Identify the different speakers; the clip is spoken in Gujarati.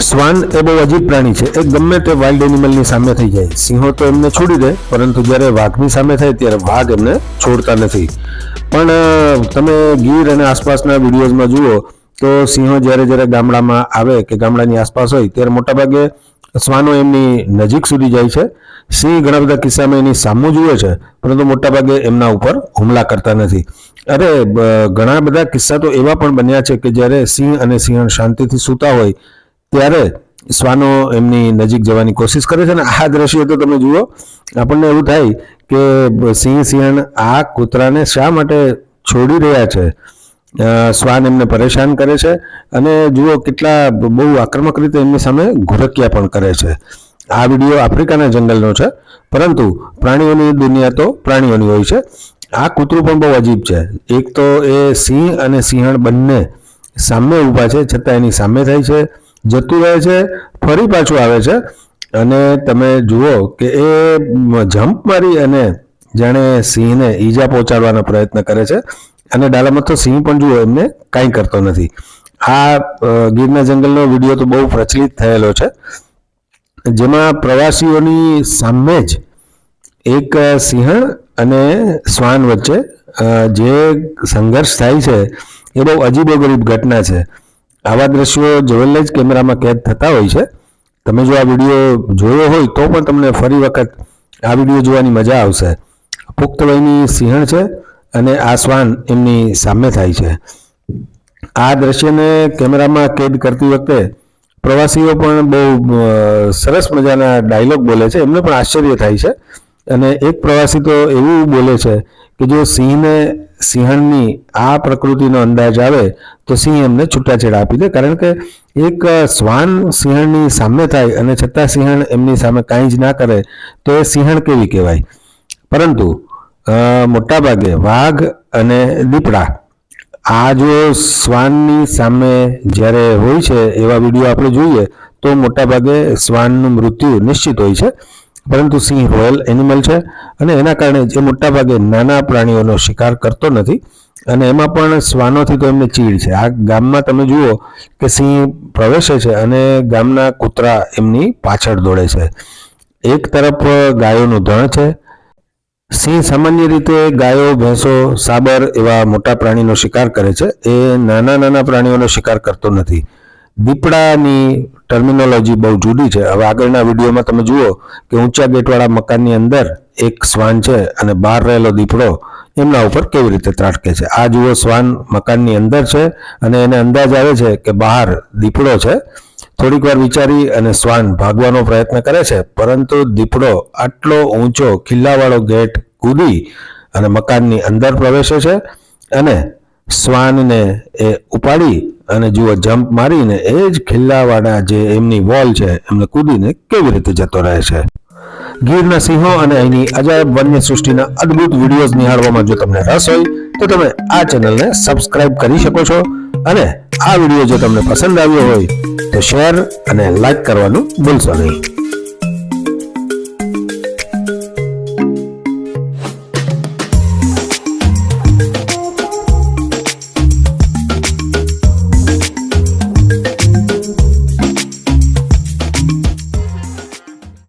Speaker 1: શ્વાન એ બહુ અજીબ પ્રાણી છે. એ ગમે તે વાઇલ્ડ એનિમલની સામે થઈ જાય. સિંહો તો એમને છોડી દે, પરંતુ જ્યારે વાઘની સામે થાય ત્યારે વાઘ એમને છોડતા નથી. પણ તમે ગીર અને આસપાસના વિડીયોઝમાં જુઓ, તો સિંહો જ્યારે જ્યારે ગામડામાં આવે કે ગામડાની આસપાસ હોય, ત્યારે મોટાભાગે શ્વાનો એમની નજીક સુધી જાય છે. સિંહ ઘણા બધા કિસ્સામાં એની સામું જુએ છે, પરંતુ મોટાભાગે એમના ઉપર હુમલા કરતા નથી. અરે ઘણા બધા કિસ્સા તો એવા પણ બન્યા છે કે જ્યારે સિંહ અને સિંહણ શાંતિથી સૂતા હોય ત્યારે શ્વાનો એમની નજીક જવાની કોશિશ કરે છે અને આ દ્રશ્ય તો તમે જુઓ. આપણને એવું થાય કે સિંહ સિંહણ આ કૂતરાને શા માટે છોડી રહ્યા છે? શ્વાન એમને પરેશાન કરે છે અને જુઓ કેટલા બહુ આક્રમક રીતે એમની સામે ઘુરકિયા પણ કરે છે. આ વીડિયો આફ્રિકાના જંગલનો છે, પરંતુ પ્રાણીઓની દુનિયા તો પ્રાણીઓની હોય છે. આ કૂતરું પણ બહુ અજીબ છે. એક તો એ સિંહ અને સિંહણ બંને સામે ઊભા છે, છતાં એની સામે થાય છે. જતું રહે છે, ફરી પાછું આવે છે. અને તમે જુઓ કે એ જમ્પ મારી અને જાણે સિંહને ઈજા પહોંચાડવાનો પ્રયત્ન કરે છે. અને ડાલામાં તો સિંહ પણ જુઓ, એમને કાંઈ કરતો નથી. આ ગીરના જંગલનો વીડિયો તો બહુ પ્રચલિત થયેલો છે. જેમાં પ્રવાસીઓની સામે જ એક સિંહણ અને શ્વાન વચ્ચે જે સંઘર્ષ થાય છે, એ બહુ અજીબો ગરીબ ઘટના છે. આવા દ્રશ્યો જોયેલે જ કેમેરામાં કેદ થતા હોય છે. તમે જો આ વીડિયો જોયો હોય તો પણ તમને ફરી વખત આ વીડિયો જોવાની મજા આવશે. પુખ્ત વયની સિંહણ છે અને આ શ્વાન એમની સામે થાય છે. આ દ્રશ્યને કેમેરામાં કેદ કરતી વખતે પ્રવાસીઓ પણ બહુ સરસ મજાના ડાયલોગ બોલે છે. એમને પણ આશ્ચર્ય થાય છે. અને એક પ્રવાસી તો એવું બોલે છે કે જો સિંહને, સિંહણની આ પ્રકૃતિનો અંદાજ આવે, તો સિંહ એમને છૂટાછેડા આપી દે. કારણ કે એક શ્વાન સિંહણની સામે થાય અને છતાં સિંહણ એમની સામે કાંઈ જ ના કરે, તો એ સિંહણ કેવી કહેવાય? પરંતુ મોટાભાગે વાઘ અને દીપડા આ જો શ્વાનની સામે જ્યારે હોય છે એવા વીડિયો આપણે જોઈએ, તો મોટાભાગે શ્વાનનું મૃત્યુ નિશ્ચિત હોય છે. પરંતુ સિંહ રોયલ એનિમલ છે અને એના કારણે જે મોટાભાગે નાના પ્રાણીઓનો શિકાર કરતો નથી અને એમાં પણ શ્વાનોથી તો એમને ચીડ છે. આ ગામમાં તમે જુઓ કે સિંહ પ્રવેશે છે અને ગામના કૂતરા એમની પાછળ દોડે છે. એક તરફ ગાયોનું ધણ છે. સિંહ સામાન્ય રીતે ગાયો, ભેંસો, સાબર એવા મોટા પ્રાણીનો શિકાર કરે છે. એ નાના નાના પ્રાણીઓનો શિકાર કરતો નથી. દીપડાની ટર્મિનોલોજી બહુ જુદી છે. હવે આગળના વિડીયોમાં તમે જુઓ કે ઊંચા ગેટવાળા મકાનની અંદર એક શ્વાન છે અને બહાર રહેલો દીપડો એમના ઉપર કેવી રીતે ત્રાટકે છે. આ જુઓ શ્વાન મકાનની અંદર છે અને એને અંદાજ આવે છે કે બહાર દીપડો છે. થોડીક વાર વિચારી અને શ્વાન ભાગવાનો પ્રયત્ન કરે છે, પરંતુ દીપડો આટલો ઊંચો ખિલ્લાવાળો ગેટ કૂદી અને મકાનની અંદર પ્રવેશે છે અને શ્વાનને એ ઉપાડી અને જુઓ જમ્પ મારીને એ જ ખિલ્લાવાળા જે એમની વોલ છે, એમને કૂદીને કેવી રીતે જતો રહે છે. ગીરના સિંહો અને અહીંની અજાયબ વન્ય સૃષ્ટિના અદ્ભુત વિડીયોઝ નિહાળવામાં જો તમને રસ હોય, તો તમે આ ચેનલને સબસ્ક્રાઇબ કરી શકો છો અને આ વીડિયો જો તમને પસંદ આવ્યો હોય, તો શેર અને લાઈક કરવાનું ભૂલશો નહીં.